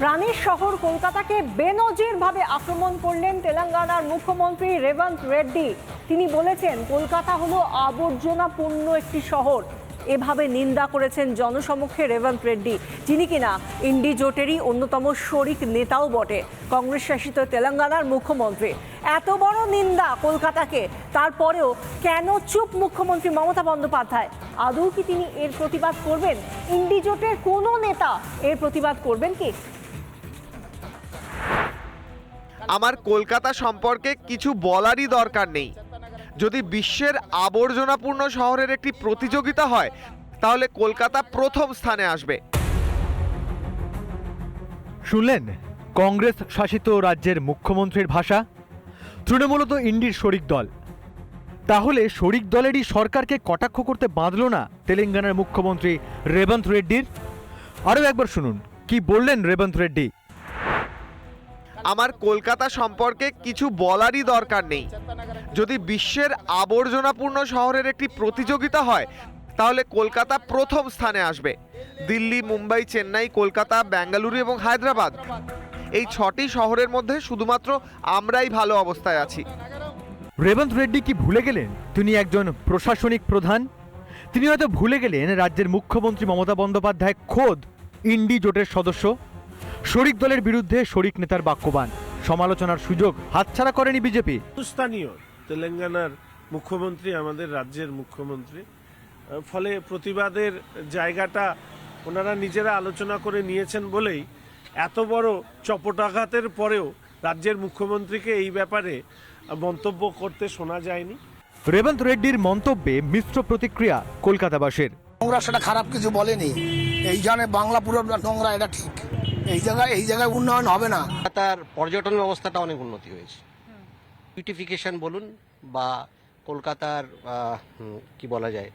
প্রাণের শহর কলকাতাকে বেনজিরভাবে আক্রমণ করলেন তেলেঙ্গানার মুখ্যমন্ত্রী রেবন্ত রেড্ডি। তিনি বলেছেন, কলকাতা হলো আবর্জনাপূর্ণ একটি শহর। এভাবে নিন্দা করেছেন জনসমক্ষে রেবন্ত রেড্ডি। যিনি কিনা ইন্ডি জোটেরই অন্যতম শরিক নেতাও বটে, কংগ্রেস শাসিত তেলেঙ্গানার মুখ্যমন্ত্রী। এত বড় নিন্দা কলকাতাকে, তারপরেও কেন চুপ মুখ্যমন্ত্রী মমতা বন্দ্যোপাধ্যায়? আদৌ কি তিনি এর প্রতিবাদ করবেন? ইন্ডি জোটের কোনো নেতা এর প্রতিবাদ করবেন কি? আমার কলকাতা সম্পর্কে কিছু বলারই দরকার নেই। যদি বিশ্বের আবর্জনাপূর্ণ শহরের একটি প্রতিযোগিতা হয়, তাহলে কলকাতা প্রথম স্থানে আসবে। শুনলেন? কংগ্রেস শাসিত রাজ্যের মুখ্যমন্ত্রীর ভাষা? তৃণমূলত ইন্ডির শরিক দল। তাহলে শরিক দলেরই সরকারকে কটাক্ষ করতে বাঁধল না তেলেঙ্গানার মুখ্যমন্ত্রী রেবন্ত রেড্ডির? আরও একবার শুনুন, কি বললেন রেবন্ত রেড্ডি? আমার কলকাতা সম্পর্কে কিছু বলারই দরকার নেই। যদি বিশ্বের আবর্জনাপূর্ণ শহরের একটি প্রতিযোগিতা হয়, তাহলে কলকাতা প্রথম স্থানে আসবে। দিল্লি, মুম্বাই, চেন্নাই, কলকাতা, বেঙ্গালুরু এবং হায়দ্রাবাদ। এই ছটি শহরের মধ্যে শুধুমাত্র আমরাই ভালো অবস্থায় আছি। রেবন্ত রেড্ডি কি ভুলে গেলেন? তিনি একজন প্রশাসনিক প্রধান। তিনি হয়তো ভুলে গেলেন রাজ্যের মুখ্যমন্ত্রী মমতা বন্দ্যোপাধ্যায় খোদ ইন্ডি জোটের সদস্য। শরিক দলের বিরুদ্ধে শরিক নেতার বাক্যবান। সমালোচনার সুযোগ হাতছাড়া করেনি বিজেপি। স্থানীয় তেলেঙ্গানার মুখ্যমন্ত্রী আমাদের রাজ্যের মুখ্যমন্ত্রী ফলে প্রতিবাদের জায়গাটা ওনারা নিজেরা আলোচনা করে নিয়েছেন বলেই এত বড় চপটাঘাতের পরেও রাজ্যের মুখ্যমন্ত্রীকে এই ব্যাপারে মন্তব্য করতে শোনা যায়নি। রেবন্ত রেড্ডির মন্তব্যে মিশ্র প্রতিক্রিয়া কলকাতাবাসীর। নোংরা সেটা খারাপ কিছু বলেনি। এই জানে বাংলা পুরো নোংরা এটা ঠিক। এই জায়গায় এই জায়গায় উন্নয়ন হবে না। তার পর্যটন ব্যবস্থাটা অনেক উন্নতি হয়েছে। বিউটিফিকেশন বলুন বা কলকাতার কি বলা যায়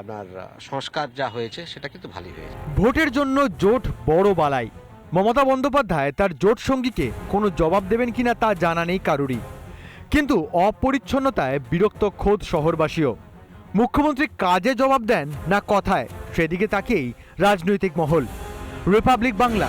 আপনার সংস্কার যা হয়েছে সেটা কিন্তু ভালোই হয়েছে। ভোটের জন্য জোট বড় বালাই। মমতা বন্দ্যোপাধ্যায় তার জোট সঙ্গীকে কোনো জবাব দেবেন কিনা তা জানা নেই কারুরই। কিন্তু অপরিচ্ছন্নতায় বিরক্ত খোদ শহরবাসীও। মুখ্যমন্ত্রী কাজে জবাব দেন না কথায় সেদিকে তাকেই রাজনৈতিক মহল। রিপাবলিক বাংলা।